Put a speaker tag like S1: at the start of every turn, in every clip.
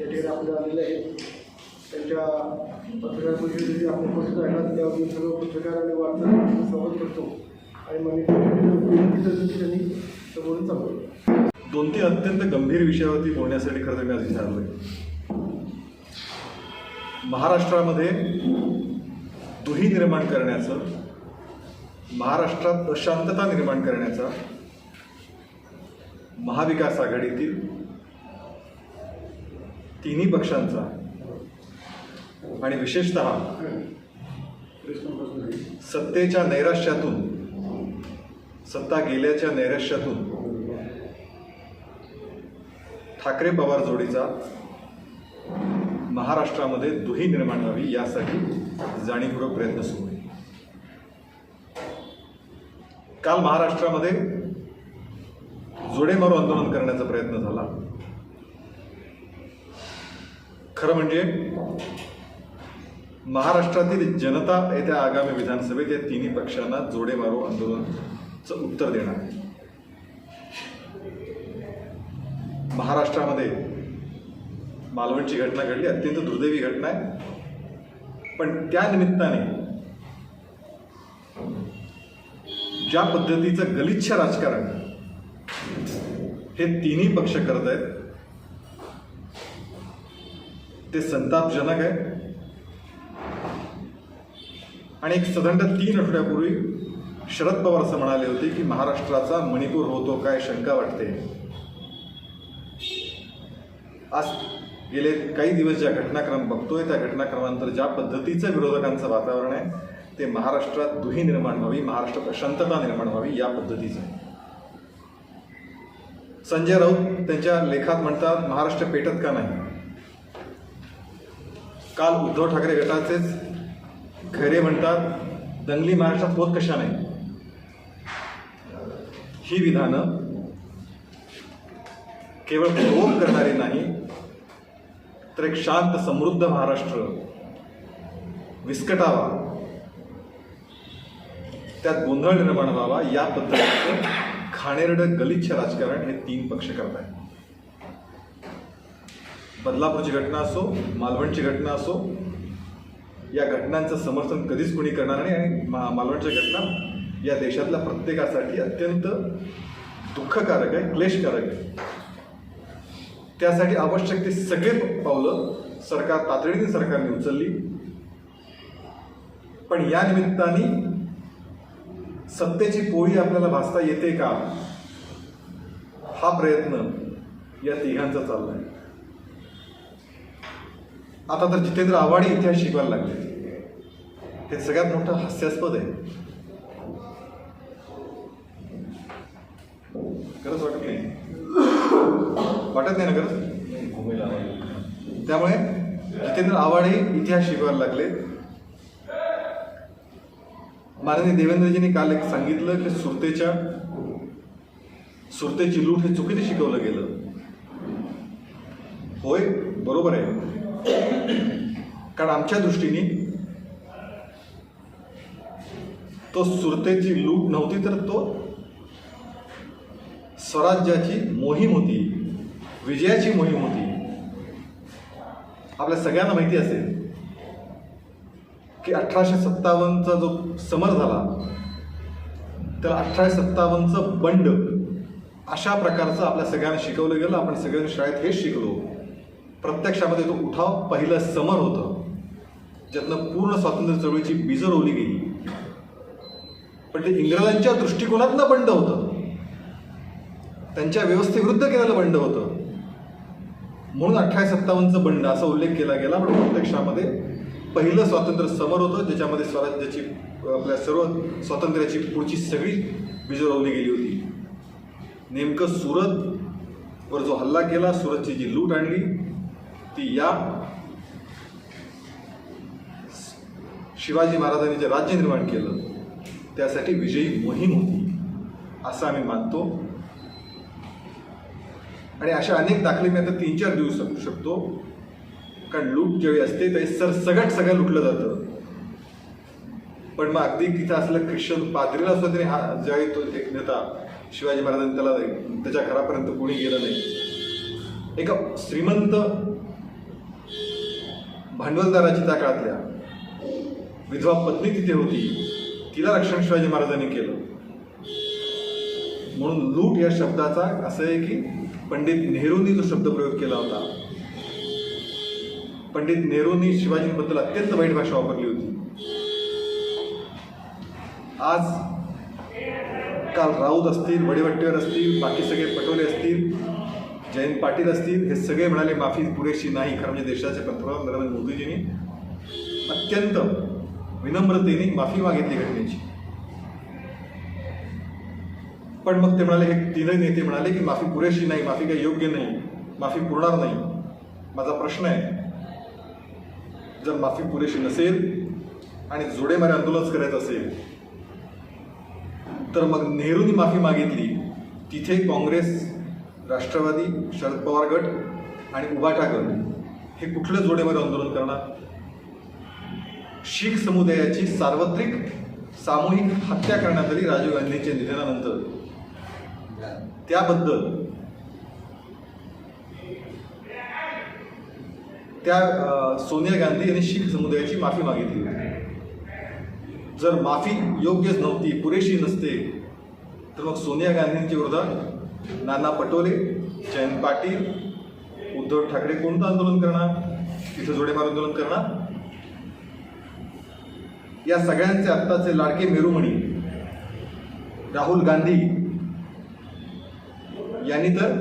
S1: या ठिकाणी आपल्याला आलेले आहेत त्यांच्या पत्रकार परिषदेची आपण उपस्थित राहणार त्यावर मी सर्व पत्रकार आणि वार्ताहर स्वागत करतो. आणि मान्य त्यांनी समोरून चालू
S2: दोन तीन अत्यंत गंभीर विषयावरती बोलण्यासाठी खरं तर मी आज इथे महाराष्ट्रामध्ये दुही निर्माण करण्याचं महाराष्ट्रात अशांतता निर्माण करण्याचा महाविकास आघाडीतील तिन्ही पक्षांचा. आणि विशेषत सत्तेच्या नैराश्यातून सत्ता गेल्याच्या नैराश्यातून ठाकरे पवार जोडीचा महाराष्ट्रामध्ये दुही निर्माण व्हावी यासाठी जाणीवपूर्वक प्रयत्न सुरू आहे. काल महाराष्ट्रामध्ये जोडेमारो आंदोलन करण्याचा प्रयत्न झाला. खरं म्हणजे महाराष्ट्रातील जनता येत्या आगामी विधानसभेत या तिन्ही पक्षांना जोडेमारो आंदोलनचं उत्तर देणार आहे. महाराष्ट्रामध्ये मालवणची घटना घडली अत्यंत दुर्दैवी घटना आहे. पण त्या निमित्ताने ज्या पद्धतीचं गलिच्छ राजकारण हे तिन्ही पक्ष करत आहेत ते संतापजनक आहे. आणि एक साधारणतः तीन आठवड्यापूर्वी शरद पवार असं म्हणाले होते की महाराष्ट्राचा मणिपूर होतो काय शंका वाटते. आज गेले काही दिवस ज्या घटनाक्रम बघतोय त्या घटनाक्रमानंतर ज्या पद्धतीचं विरोधकांचं वातावरण आहे ते महाराष्ट्रात दुही निर्माण व्हावी महाराष्ट्रात अशांतता निर्माण व्हावी या पद्धतीचं आहे. संजय राऊत त्यांच्या लेखात म्हणतात महाराष्ट्र पेटत का नाही? काल उद्धव ठाकरे गटाचेच खरे म्हणतात दंगली महाराष्ट्रात होत कशा नाही? ही विधानं केवळ प्रोवोक करणारी नाही तर एक शांत समृद्ध महाराष्ट्र विस्कटावा त्यात गोंधळ निर्माण व्हावा या पद्धतीचं खाणेरडं गलिच्छ राजकारण हे तीन पक्ष करत आहेत बदलापूरची घटना असो मालवणची घटना असो या घटनांचं समर्थन कधीच कोणी करणार नाही आणि मा मालवणच्या घटना या देशातल्या प्रत्येकासाठी अत्यंत दुःखकारक आहे क्लेशकारक आहे. त्यासाठी आवश्यक ते सगळे पावलं सरकार तातडीने सरकारने उचलली. पण या निमित्ताने सत्तेची पोळी आपल्याला भासता येते का? हा प्रयत्न या तिघांचा चाललाय. आता तर जितेंद्र आव्हाड इतिहास शिकवायला लागले. हे सगळ्यात मोठं हास्यास्पद आहे. खरंच वाटत नाही. वाटत नाही ना खरंच? त्यामुळे जितेंद्र आव्हाडही इतिहास शिकवायला लागले. माननीय देवेंद्रजींनी काल एक सांगितलं की सुरतेच्या सुरतेची लूट हे चुकीचं शिकवलं गेलं. होय? बरोबर आहे. कारण आमच्या दृष्टीने तो सुरतेची लूट नव्हती तर तो स्वराज्याची मोहीम होती विजयाची मोहीम होती. आपल्या सगळ्यांना माहिती असेल की अठराशे सत्तावन्नचा जो समर झाला तर अठराशे सत्तावन्नचं बंड अशा प्रकारचं आपल्या सगळ्यांना शिकवलं गेलं आपण सगळ्यांनी शाळेत हेच शिकलो. प्रत्यक्षामध्ये तो उठाव पहिलं समर होतं. ज्यातनं पूर्ण स्वातंत्र्य चळवळीची बीजं रोवली गेली. पण ते इंग्रजांच्या दृष्टिकोनातनं बंड होतं. त्यांच्या व्यवस्थेविरुद्ध केलेलं बंड होतं. म्हणून अठराशे सत्तावन्नचं बंड असा उल्लेख केला गेला पण प्रत्यक्षामध्ये पहिलं स्वातंत्र्य समर होतं ज्याच्यामध्ये स्वराज्याची आपल्या सर्व स्वातंत्र्याची पुढची सगळी बीजं रोवली गेली होती. नेमकं सुरत वर जो हल्ला केला सुरतची जी लूट आणली ती या शिवाजी महाराजांनी जे राज्य निर्माण केलं त्यासाठी विजयी मोहीम होती असं आम्ही मानतो. आणि अशा अनेक दाखले मी आता तीन चार देऊ सांगू शकतो. कारण लूट ज्यावेळी असते त्यावेळी सर सगळं लुटलं जातं. पण मग अगदी तिथं असलं ख्रिश्चन पादरीला सुद्धा तरी हा ज्यावेळी तो एक नेता शिवाजी महाराजांनी त्याला त्याच्या घरापर्यंत कोणी गेलं नाही. एका श्रीमंत भांडवलदाराची त्या काळातल्या विधवा पत्नी तिथे होती तिला रक्षण शिवाजी महाराजांनी केलं. म्हणून लूट या शब्दाचा असं आहे की पंडित नेहरूंनी जो शब्द प्रयोग केला होता पंडित नेहरूंनी शिवाजींबद्दल अत्यंत वाईट भाषा वापरली होती. आज काल राऊत असतील वडेवट्टेवर असतील बाकी सगळे पटोले असतील जयंत पाटील असतील हे सगळे म्हणाले माफी पुरेशी नाही खरं म्हणजे देशाचे पंतप्रधान नरेंद्र मोदीजींनी अत्यंत विनम्रतेने माफी मागितली घटनेची. पण मग ते म्हणाले हे तीनही नेते म्हणाले की माफी पुरेशी नाही माफी काही योग्य नाही माफी पुरणार नाही. माझा प्रश्न आहे जर माफी पुरेशी नसेल आणि जोडेमारे आंदोलनच करायचं असेल तर मग नेहरूंनी माफी मागितली तिथे काँग्रेस राष्ट्रवादी शरद पवार गट आणि उबाटा गट हे कुठलं जोडीमध्ये आंदोलन करणार? शीख समुदायाची सार्वत्रिक सामूहिक हत्या करण्यात आली राजीव गांधींच्या निधनानंतर त्याबद्दल त्या सोनिया गांधी यांनी शीख समुदायाची माफी मागितली. जर माफी योग्यच नव्हती पुरेशी नसते तर मग सोनिया गांधींच्या विरोधात नाना पटोले जयंत पाटील उद्धव ठाकरे कोणतं आंदोलन करणार? तिथं जोडेमार आंदोलन करणार? या सगळ्यांचे आत्ताचे लाडके मेरुमणी राहुल गांधी यांनी तर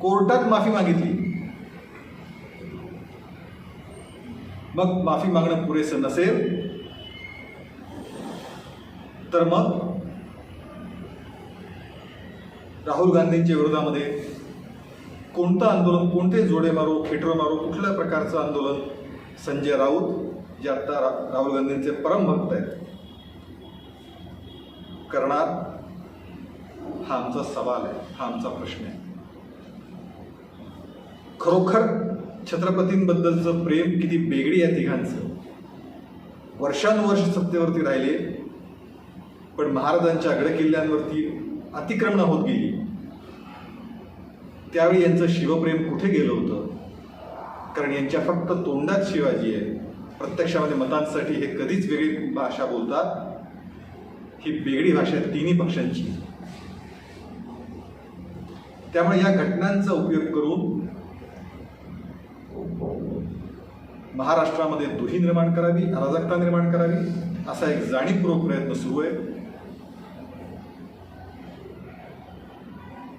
S2: कोर्टात माफी मागितली. मग माफी मागणं पुरेसं नसेल तर मग राहुल गांधींच्या विरोधामध्ये कोणतं आंदोलन कोणते जोडे मारो खेटर मारो कुठल्या प्रकारचं आंदोलन? संजय राऊत जे आता रा राहुल गांधींचे परमभक्त आहेत. करणार? हा आमचा सवाल आहे हा आमचा प्रश्न आहे. खरोखर छत्रपतींबद्दलचं प्रेम किती बेगडी आहे तिघांचं? वर्षानुवर्ष सत्तेवरती राहिले पण महाराजांच्या गडकिल्ल्यांवरती अतिक्रमणं होत गेली. त्यावेळी यांचं शिवप्रेम कुठे गेलं होतं? कारण यांच्या फक्त तोंडात शिवाजी आहे. प्रत्यक्षामध्ये मतांसाठी हे कधीच वेगळी भाषा बोलतात. ही बेगडी भाषा आहे तिन्ही पक्षांची. त्यामुळे या घटनांचा उपयोग करून महाराष्ट्रामध्ये दुही निर्माण करावी अराजकता निर्माण करावी असा एक जाणीवपूर्वक प्रयत्न सुरू आहे.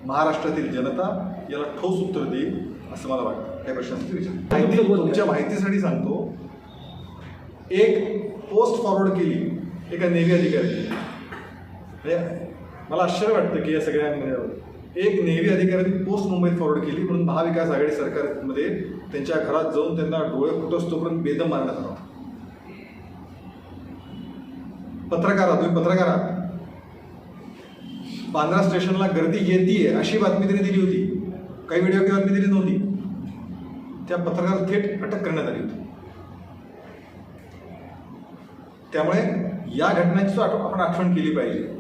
S2: महाराष्ट्रातील जनता याला ठोस उत्तर देईल असं मला वाटतं. काही प्रश्नांची विचार. माहिती तुमच्या माहितीसाठी सांगतो एक पोस्ट फॉरवर्ड केली एका नेव्ही अधिकाऱ्याने. म्हणजे मला आश्चर्य वाटतं की या सगळ्या एक नेव्ही अधिकाऱ्यांनी पोस्ट मुंबईत फॉरवर्ड केली म्हणून महाविकास आघाडी सरकारमध्ये त्यांच्या घरात जाऊन त्यांना डोळे फुटस तोपर्यंत बेदम मारण्यात आला. पत्रकारा तुम्ही? पत्रकारा बांद्रा स्टेशनला गर्दी येते अशी बातमी त्यांनी दिली होती. काही व्हिडिओ की बातमी दिली नव्हती. त्या पत्रकार थेट अटक करण्यात आली होती. त्यामुळे या घटनांची सुद्धा आपण आठवण केली पाहिजे.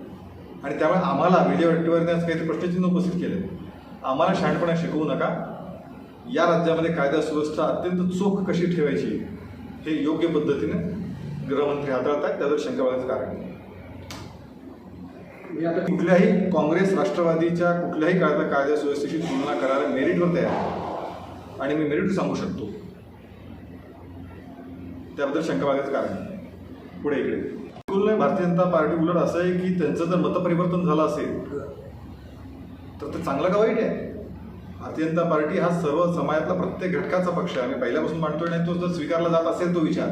S2: आणि त्यामुळे आम्हाला विजयवट्टीवरने आज काहीतरी प्रश्नचिन्ह उपस्थित केले आम्हाला शहाणपणा शिकवू नका. या राज्यामध्ये कायदा सुव्यवस्था अत्यंत चोख कशी ठेवायची हे योग्य पद्धतीने गृहमंत्री हाताळतात त्यावर शंका कारण नाही.
S1: मी आता
S2: कुठल्याही काँग्रेस राष्ट्रवादीच्या कुठल्याही कायदा कायदा सुव्यवस्थेची तुलना करायला मेरिटवर तयार आहे. आणि मी मेरिट सांगू शकतो. त्याबद्दल शंका बाळगायचं कारण पुढे इकडे. तुलने नाही भारतीय जनता पार्टी उलट असं आहे की त्यांचं जर मतपरिवर्तन झालं असेल तर ते चांगलं का वाईट आहे? भारतीय जनता पार्टी हा सर्व समाजातला प्रत्येक घटकाचा पक्ष आहे. आम्ही पहिल्यापासून मांडतोय नाही तो जर स्वीकारला जात असेल तो विचार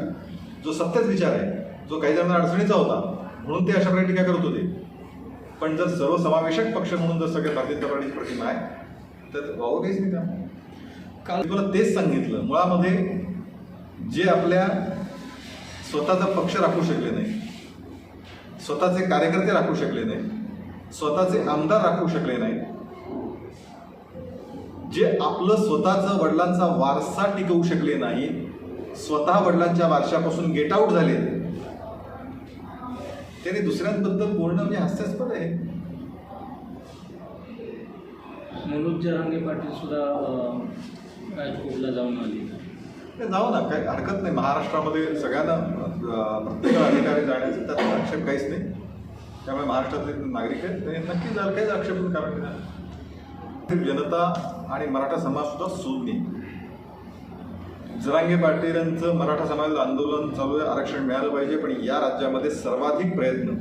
S2: जो सत्यच विचार आहे जो काही जणांना अडचणीचा होता म्हणून ते अशा प्रकारे टीका करत होते. पण जर सर्वसमावेशक पक्ष म्हणून जर सगळे भारतीय जनता पार्टीची प्रतिमा आहे तर वावं काहीच नाही का काल मी तुला तेच सांगितलं. मुळामध्ये जे आपल्या स्वतःचा पक्ष राखू शकले नाही स्वतःचे कार्यकर्ते राखू शकले नाही स्वतःचे आमदार राखू शकले नाही जे आपलं स्वतःचं वडिलांचा वारसा टिकवू शकले नाही स्वतः वडिलांच्या वारशापासून गेट आऊट झाले. त्याने दुसऱ्यांबद्दल बोलणं म्हणजे हास्यास्पद आहे.
S3: मनोज जरांगे पाटील सुद्धा राजकोटला जाऊन आले.
S2: ते जाऊ ना काही हरकत नाही. महाराष्ट्रामध्ये सगळ्यांना अं, प्रत्येकाला अधिकारी जाण्याचा त्यात आक्षेप काहीच नाही. त्यामुळे महाराष्ट्रातले नागरिक आहेत ते नक्की जायला काहीच आक्षेप कारण जनता आणि मराठा समाज सुद्धा सुज्ञ जरांगे पाटील मराठा समाजाचं आंदोलन चालू आहे आरक्षण मिळालं पाहिजे पण या राज्यामध्ये सर्वाधिक प्रयत्न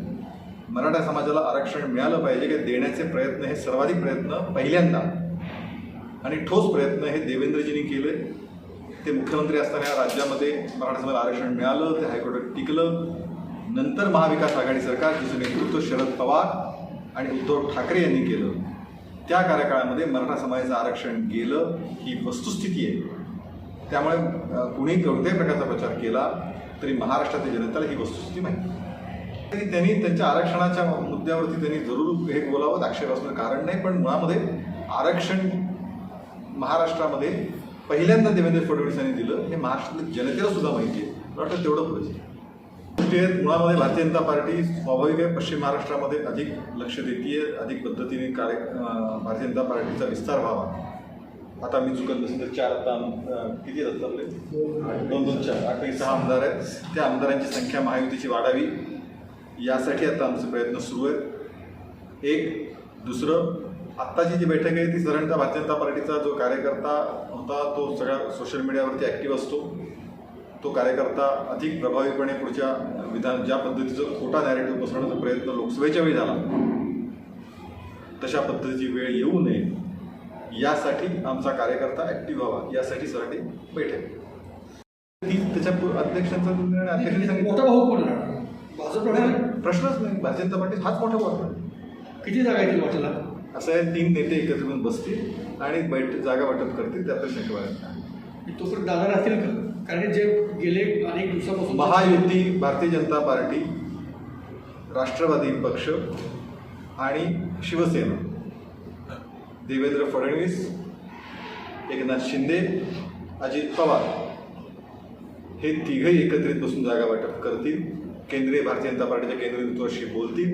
S2: मराठा समाजाला आरक्षण मिळालं पाहिजे की देण्याचे प्रयत्न हे सर्वाधिक प्रयत्न पहिल्यांदा आणि ठोस प्रयत्न हे देवेंद्रजींनी केले. ते मुख्यमंत्री असताना या राज्यामध्ये मराठा समाजाला आरक्षण मिळालं ते हायकोर्टात टिकलं. नंतर महाविकास आघाडी सरकार जिचं नेतृत्व शरद पवार आणि उद्धव ठाकरे यांनी केलं. त्या कार्यकाळामध्ये मराठा समाजाचं आरक्षण गेलं ही वस्तुस्थिती आहे. त्यामुळे कुणी कोणत्याही प्रकारचा प्रचार केला तरी महाराष्ट्रातील जनतेला ही वस्तुस्थिती माहिती तरी त्यांनी त्यांच्या आरक्षणाच्या मुद्द्यावरती त्यांनी जरूर हे बोलावं आक्षेप असणं कारण नाही पण मुळामध्ये आरक्षण महाराष्ट्रामध्ये पहिल्यांदा देवेंद्र फडणवीस यांनी दिलं हे महाराष्ट्रातील जनतेला सुद्धा माहिती आहे. मला वाटतं तेवढं पुरेसे गोष्टी आहेत मुळामध्ये भारतीय जनता पार्टी स्वाभाविक आहे पश्चिम महाराष्ट्रामध्ये अधिक लक्ष देते अधिक पद्धतीने कार्य भारतीय जनता पार्टीचा विस्तार व्हावा. आता मी चुकत नसेल तर चार आता किती येतात आपले? दोन दोन चार. आठ सहा आमदार आहेत. त्या आमदारांची संख्या महायुतीची वाढावी. यासाठी आता आमचे प्रयत्न सुरू आहेत. एक दुसरं आत्ताची जी बैठक आहे ती साधारणतः भारतीय जनता पार्टीचा जो कार्यकर्ता होता तो सगळ्या सोशल मीडियावरती ॲक्टिव्ह असतो. तो कार्यकर्ता अधिक प्रभावीपणे पुढच्या विधान ज्या पद्धतीचं खोटा नॅरेटिव्ह पसरवण्याचा प्रयत्न लोकसभेच्या वेळी झाला. तशा पद्धतीची वेळ येऊ नये. यासाठी आमचा कार्यकर्ता ॲक्टिव्ह व्हावा यासाठी साठी बैठक ती त्याच्या अध्यक्षांचा निर्णय अध्यक्षांनी
S4: मोठा
S2: सांगितलं.
S4: भाऊ कोण राहणार? भाजप
S2: प्रश्नच नाही. भारतीय जनता पार्टी हाच मोठा वाटतो
S4: किती जागा येतील वाटेला?
S2: असं आहे तीन नेते एकत्र येऊन बसतील आणि बैठ जागा वाटप करतील त्यातच शक्य
S4: तोपर्यंत दादा राहतील का? कारण जे गेले अनेक दिवसापासून
S2: महायुती भारतीय जनता पार्टी राष्ट्रवादी पक्ष आणि शिवसेना. देवेंद्र फडणवीस एकनाथ शिंदे अजित पवार. हे तिघही एकत्रित बसून जागा वाटप करतील. केंद्रीय भारतीय जनता पार्टीच्या केंद्रीय नेतृत्वाशी बोलतील.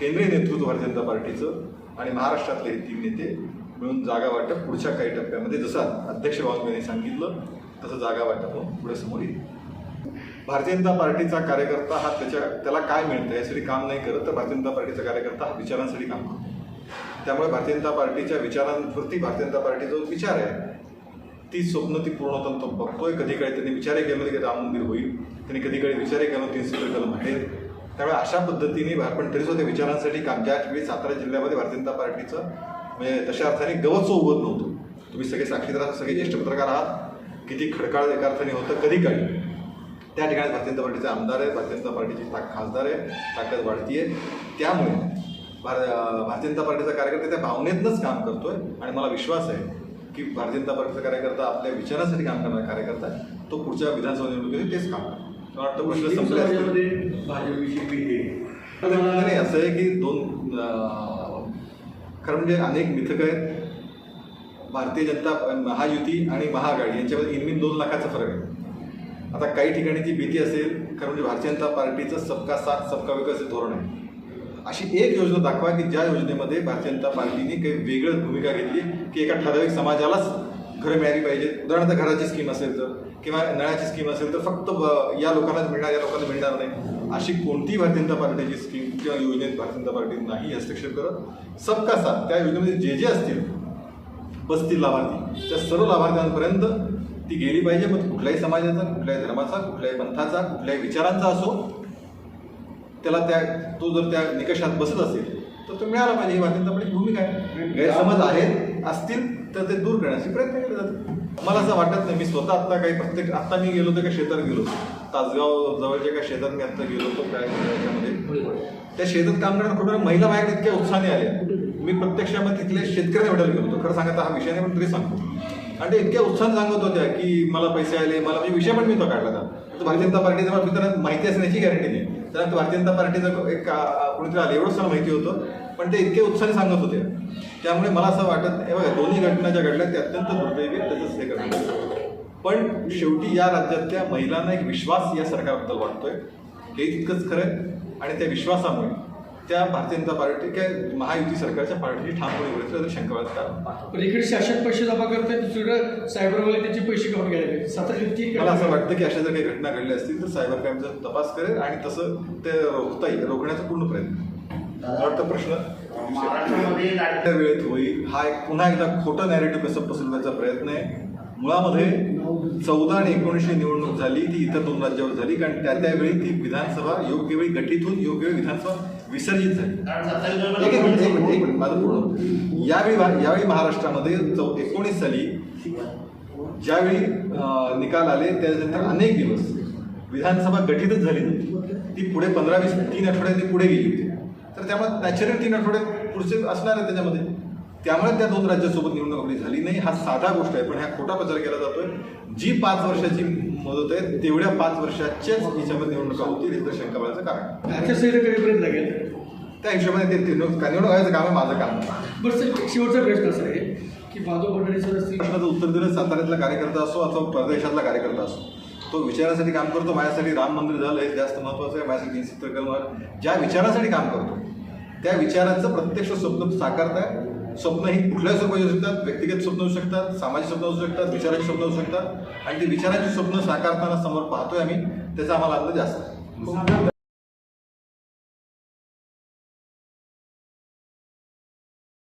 S2: केंद्रीय नेतृत्व भारतीय जनता पार्टीचं आणि महाराष्ट्रातले हे तीन नेते मिळून जागा वाटप पुढच्या काही टप्प्यामध्ये जसं अध्यक्ष यांनी सांगितलं तसं जागा वाटप पुढे समोर येईल. भारतीय जनता पार्टीचा कार्यकर्ता हा त्याच्या त्याला काय मिळतं यासाठी काम नाही करत तर भारतीय जनता पार्टीचा कार्यकर्ता हा विचारांसाठी काम करतो. त्यामुळे भारतीय जनता पार्टीच्या विचारांवरती भारतीय जनता पार्टीचा जो विचार आहे ती स्वप्न ती पूर्ण होताना तो बघतोय. कधी काळी त्यांनी विचारही केलं की राम मंदिर होईल. त्यांनी कधी काळी विचारही केलं तीन कलम आहे त्यामुळे अशा पद्धतीने पण तरी सुद्धा विचारांसाठी काम ज्यावेळी सातारा जिल्ह्यामध्ये भारतीय जनता पार्टीचं म्हणजे तशा अर्थाने गवच उभत नव्हतं. तुम्ही सगळे साक्षीदार आहात, सगळे ज्येष्ठ पत्रकार आहात. किती खडकाळ एका अर्थाने होतं कधी काळी त्या ठिकाणी भारतीय जनता पार्टीचे आमदार आहे भारतीय जनता पार्टीची ताक खासदार आहे ताकद वाढती आहे त्यामुळे भार भारतीय जनता पार्टीचा कार्यकर्ता त्या भावनेतनंच काम करतोय आणि मला विश्वास आहे की भारतीय जनता पार्टीचा कार्यकर्ता आपल्या विचारासाठी काम करणारा कार्यकर्ता तो पुढच्या विधानसभा निवडणुकीत तेच काम. मला वाटतं प्रश्न संपले असतील.
S3: समाजामध्ये भाजपची भीती आहे
S2: तर नाही असं आहे की दोन खरं म्हणजे अनेक मिथक आहेत भारतीय जनता महायुती आणि महाआघाडी यांच्यामध्ये इनमिन दोन लाखाचा फरक आहे आता काही ठिकाणी ती भीती असेल खरं म्हणजे भारतीय जनता पार्टीचं सबका साथ सबका विकास हे धोरण आहे अशी एक योजना दाखवा की ज्या योजनेमध्ये भारतीय जनता पार्टीने काही वेगळं भूमिका घेतली की एका ठराविक समाजालाच घरं मिळाली पाहिजे उदाहरणार्थ घराची स्कीम असेल तर किंवा नळाची स्कीम असेल तर फक्त ब- या लोकांनाच मिळणार या लोकांना मिळणार नाही. अशी कोणतीही भारतीय जनता पार्टीची स्कीम किंवा योजनेत भारतीय जनता पार्टी नाही हस्तक्षेप करत. सबका साथ त्या योजनेमध्ये जे जे असतील बसतील लाभार्थी त्या सर्व लाभार्थ्यांपर्यंत ती गेली पाहिजे. मग कुठल्याही समाजाचा कुठल्याही धर्माचा कुठल्याही पंथाचा कुठल्याही विचारांचा असो त्याला त्या तो जर त्या निकषात बसत असेल तर तो मिळाला पाहिजे. ही जनता पार्टीची भूमिका आहे. गैरसमज आहेत असतील तर ते दूर करण्याचे प्रयत्न केले जातात. मला असं वाटत नाही मी स्वतः आता काही प्रत्येक आता मी गेलो होतो का शेतात गेलो तासगाव जवळच्या एका शेतात मी आता गेलो होतो काय याच्यामध्ये. त्या शेतात काम करणाऱ्या कुठे महिला माझ्याकडे इतक्या उत्साहाने आल्या. मी प्रत्यक्षामध्ये तिथल्या शेतकऱ्यांना भेटायला गेलो होतो. खरं सांगता हा विषय नाही पण तरी सांगतो. आणि ते इतक्या उत्साहाने सांगत होत्या की मला पैसे आले मला म्हणजे विषय पण मी तो काढला होता. तर भारतीय जनता पार्टीचा मला माहिती असण्याची गॅरंटी नाही. त्यानंतर भारतीय जनता पार्टीचं एक कुणीतरी आलं एवढंच मला माहिती होतं पण ते इतके उत्साहाने सांगत होते. त्यामुळे मला असं वाटत हे बघा दोन्ही घटना ज्या घडल्या त्या अत्यंत दुर्दैवी तसंच हे घडलं. पण शेवटी या राज्यातल्या महिलांना एक विश्वास या सरकारबद्दल वाटतोय हे तितकंच खरं आहे. आणि त्या विश्वासामुळे त्या भारतीय जनता पार्टी काय महायुती सरकारच्या पार्टीची ठामपणे उभे राहतील, शंका वाटत कारण
S4: पण इकडे शासन पैसे जमा करताय दुसरीकडे सायबरवाले त्याचे पैसे काढून घ्यायला ती
S2: मला असं वाटतं की अशा जर काही घटना घडल्या असतील तर सायबर क्राईमचा तपास करेल आणि तसं ते रोखता येईल रोखण्याचा पूर्ण प्रयत्न. मला वाटतं प्रश्न त्या वेळेत होईल. हा एक पुन्हा एकदा खोटं नॅरेटिव्ह कसं पसरवायचा प्रयत्न आहे. मुळामध्ये चौदा आणि एकोणीसशे निवडणूक झाली ती इतर दोन राज्यावर झाली कारण त्या त्यावेळी ती विधानसभा योग्य वेळी गठीत होऊन योग्य वेळी विधानसभा विसर्जित झाली. एक एक माझं पूर्ण. यावेळी भा- यावेळी महाराष्ट्रामध्ये चौ एकोणीस साली ज्यावेळी निकाल आले त्यानंतर अनेक दिवस विधानसभा गठीतच झाली नव्हती. ती पुढे पंधरा वीस तीन आठवड्यांनी पुढे गेली होती. तर त्यामुळे नॅचरल तीन आठवडे पुढचे असणार आहे त्याच्यामध्ये. त्यामुळे त्या दोन राज्यासोबत निवडणूक आपली झाली नाही. हा साधा गोष्ट आहे पण ह्या खोटा प्रचार केला जातोय. जी पाच वर्षाची मुदत आहे तेवढ्या पाच वर्षाच्याच याच्यामध्ये निवडणुका होतील हे शंका बाळाचं कारण आहे.
S4: आचारसंहिता कधीपर्यंत लागेल
S2: त्या हिशोबाने ते निवडणूक निवडणूक आयोगाचं काम आहे माझं काम.
S4: बरं सर शेवटचा प्रश्न असा आहे की माधव असतील
S2: प्रश्नाचं उत्तर दिलं साताऱ्यातला कार्यकर्ता असो अथवा परदेशातला कार्यकर्ता असो तो विचारासाठी काम करतो माझ्यासाठी राम मंदिर झालं हे जास्त महत्त्वाचं आहे माझ्यासाठी तीनशे चित्रकलवर ज्या विचारासाठी काम करतो त्या विचाराचं प्रत्यक्ष स्वप्न साकारताय स्वप्न ही कुठल्याही स्वरूपाची असू शकतात? व्यक्तिगत स्वप्न असू शकतात सामाजिक स्वप्न असू शकतात विचाराची स्वप्न असू शकतात. आणि ते विचाराची स्वप्न साकारताना समोर पाहतोय आम्ही त्याचा आम्हाला आनंद जास्त